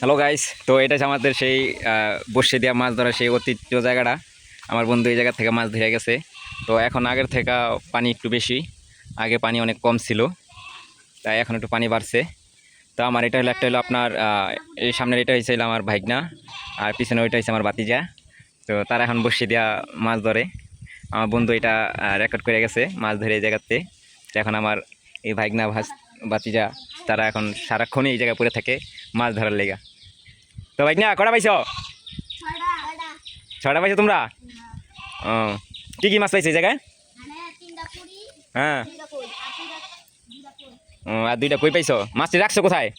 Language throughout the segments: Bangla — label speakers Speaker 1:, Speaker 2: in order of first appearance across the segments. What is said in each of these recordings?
Speaker 1: হ্যালো গাইস তো এটা আমাদের সেই বসে দেওয়া মাছ ধরা সেই ঐতিহ্য জায়গাটা। আমার বন্ধু এই জায়গা থেকে মাছ ধরে গেছে। তো এখন আগের থেকে পানি একটু বেশি। আগে পানি অনেক কম ছিল। তাই এখন একটু পানি বাড়ছে। তো আমার এটা হলো, একটা হলো আপনার এই সামনের এটা হয়েছিল আমার ভাইগনা। আর পিছনে ওইটা হয়েছে আমার বাতিজা তো তারা এখন বসে দেওয়া মাছ ধরে। আমার বন্ধু এটা রেকর্ড করে গেছে মাছ ধরে এই জায়গাতে। এখন আমার এই ভাইগনা ভাস বাতিজা তারা এখন সারাক্ষণই এই জায়গায় পড়ে থাকে। মাছ ধরার লেগা। তো ভাইগনা কটা পাইছ? ছটা পাইছো তোমরা? ও কি কি মাছ পাইছো এই জায়গায়? হ্যাঁ। ও, আর দুইটা কই পাইছো? মাছটি রাখছো কোথায়?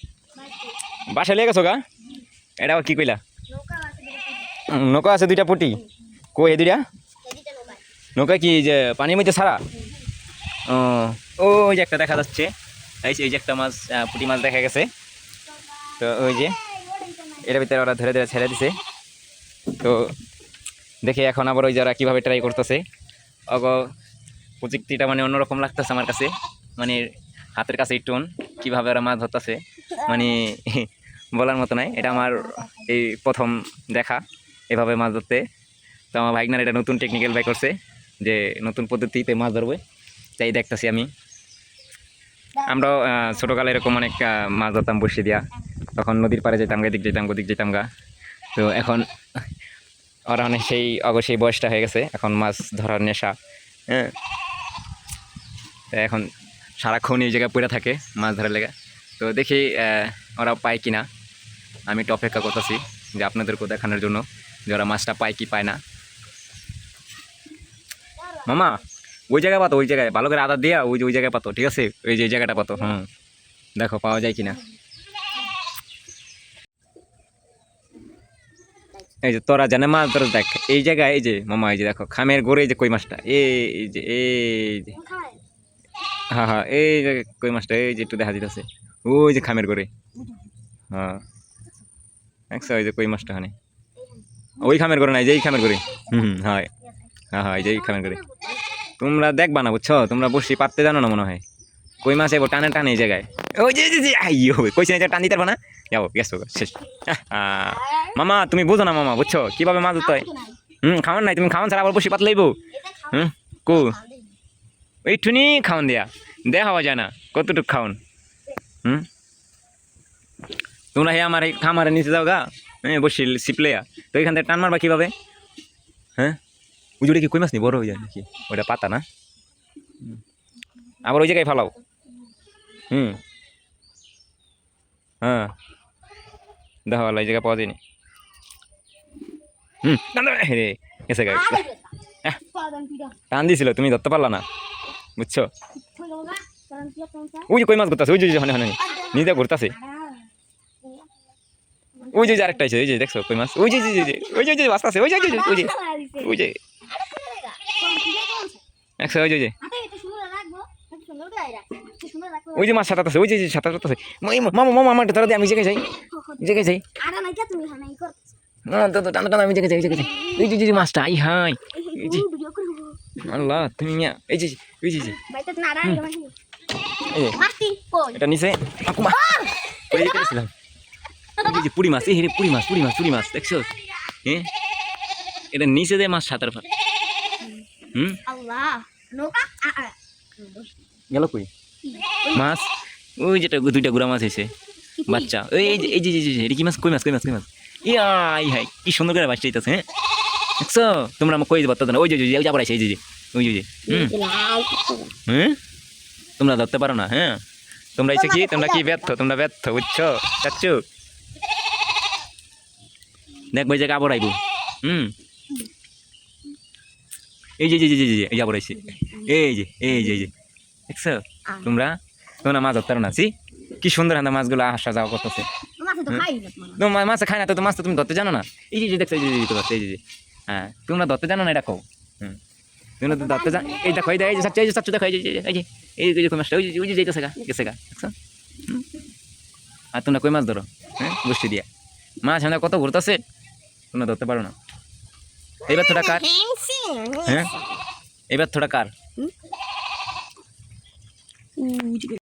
Speaker 1: বাসায় লেগে গেছো গা? এটা কি কইলা? নৌকা আছে দুইটা পুটি। কই দুইটা? নৌকা কি যে পানির মধ্যে ছাড়া? ও ওই যে একটা দেখা যাচ্ছে। এই যে- একটা মাছ পুঁটি মাছ দেখা গেছে। তো ওই যে, এটার ভিতরে ওরা ধরে ধরে ছেড়ে দিছে। তো দেখে এখন আবার ওই যারা কীভাবে ট্রাই করতেছে। অগ প্রযুক্তিটা মানে অন্যরকম লাগতেছে আমার কাছে। মানে হাতের কাছে টোন কীভাবে ওরা মাছ ধরতেছে। মানে বলার মতো নাই। এটা আমার এই প্রথম দেখা, এভাবে মাছ ধরতে। তো আমার ভাইগনার এটা নতুন টেকনিক্যাল বাই করছে, যে নতুন পদ্ধতিতে মাছ ধরবে। তাই দেখতেছি আমি। আমরাও ছোটোকালে এরকম অনেক মাছ ধরতাম বসে দিয়া। তখন নদীর পাড়ে যেতাম, এদিক যেতাম, ওদিক যেতাম গা। তো এখন ওরা অনেক সেই অগ সেই বয়সটা হয়ে গেছে, এখন মাছ ধরার নেশা। হ্যাঁ। এখন সারাক্ষণ এই জায়গায় পড়ে থাকে মাছ ধরার লেগে। তো দেখি ওরা পায় কি না আমি একটু অপেক্ষা করতেছি যে আপনাদেরকেও দেখানোর জন্য যে ওরা মাছটা পায় কি পায় না। মামা, ওই জায়গায় পাতো, ওই জায়গায়। ভালো করে আদা দিয়া ওই যে, ওই জায়গায় পাতো, ঠিক আছে? ওই যে জায়গাটা পাতো, হুম। দেখো, পাওয়া যায় কিনা। এই যে তোরা জানে মাছ ধরে দেখ। এই জায়গায় এই যে, মামা, এই যে দেখো, খামের গোড়ে এই যে কই মাছটা? এই যে এই যে। হ্যাঁ হ্যাঁ এই যে কই মাছটা? এই যে একটু দেখা দিতেছে। ওই যে খামের গোড়ে হ্যাঁ। দেখছ ওই যে কই মাছটা ওখানে? ওই খামের গোড়ে নাই যে এই খামের গোড়ে হুম হয়। হ্যাঁ হ্যাঁ এই যে খামের গোড়ে তোমরা দেখবা না, বুঝছ? তোমরা বসি পাততে জানো না, মনে হয়। কই মাছ এবো টানে টানে এই জায়গায় ওই যে যে- আইয়ো কইছে না টান দিতে পারব না যাব গেছো শেষ মামা, তুমি বুঝো না মামা বুঝছ কীভাবে মাছ ধরতে হুম খাওয়ান নাই, তুমি খাওয়ান ছাড়া আবার বসি পাত লইবো হুম কু ওইটুনি খাওয়ান দিয়া দেয়া। হওয়া যায় না কতটুক খাওন হুম তোমরা হে আমার এই খামারে নিচে যাও গা হ্যাঁ বসি সিপলেয়া তো এখান থেকে টান মারবা কীভাবে হ্যাঁ উজুড়ে কি কই মাছ নি? বড় হয়ে যায় নাকি? ওটা পাতা না। আবার ওই জায়গায় ফালাও। হুম হ্যাঁ দেখো এই জায়গায় পাওয়া যায়নি হুম রে গেছে টান দিছিল তুমি ধরতে পারলা না বুঝছ ওই যে কই মাছ ঘুরতাছে ওই যে হনে হনে নিজে ঘুরতাছে ওই যে আরেকটা আছে ওই যে দেখছ কই মাছ ওই যে ওই যে, ওই যে ওই যে বাসতাছে ওই যে ওই যে ওই যে ওই যে দেখছ ওই যে ওই যে মাছ সাঁতারতাছে ওই যে সাঁতারতাছে মামা মামা আমার তারা দিয়ে আমি জেগে যাই জেগে যাই। না তো তো টানা টানা আমি জেগে যাই জেগে যাই। ওই যে যে মাছটা আই হাই আল্লাহ তুমি মিয়া এই যে ওই যে ওই যে, এই যে। এটা নিচে? আকুমা। ওই যে করেছিলাম? ওই যে- যে পুরি মাছ এই রে পুরি মাছ পুরি মাছ পুরি মাছ দেখছ? হ্যাঁ এটা নিচে দেয় মাছ সাঁতার পার। হুম? গেল কই মাছ ওই যেটা দুইটা গুড়া মাছ হয়েছে বাচ্চা ওই এই যে যে যে, এটা কি মাছ কই মাছ কই মাছ কই মাছ ইয়াই হাই কি সুন্দর করে বাচ্চা হইতাছে হ্যাঁ দেখছ তোমরা আমার কই বার্তা না ওই যে ওই যে, যে আবার আইছে এই যে ওই যে হ্যাঁ তোমরা ধরতে পারো না হ্যাঁ তোমরা এসে কি তোমরা কি ব্যর্থ তোমরা ব্যর্থ বুঝছ চাচ্ছু দেখব এই জায়গায় আবার আইবো হুম এই যে যে যে, যে যে আবার আইছে এই যে এই যে এই যে দেখছ তোমরা তোমরা মাছ ধরতে না সি কি সুন্দর হান্দা মাছগুলো আসা যাওয়া করতেছে মাছ খায় না তো মাছ তো তুমি ধরতে জানো না এই যে দেখছ এই যে এই হ্যাঁ তোমরা ধরতে জানো না এটা কও হুম তোমরা তো ধরতে জানো এই দেখো এই দেখো এই যে সাচ্চু এই যে সাচ্চু দেখো এই যে এই যে এই যে এই যে কই মাছটা ওই যে ওই যে যেতেছে গা গেছে গা দেখছ আর তোমরা কই মাছ ধরো হ্যাঁ গোষ্ঠী দিয়া মাছ আমরা কত ঘুরতেছে তোমরা ধরতে পারো না এবার থোড়া কার হ্যাঁ এবার থোড়া কার 呜这个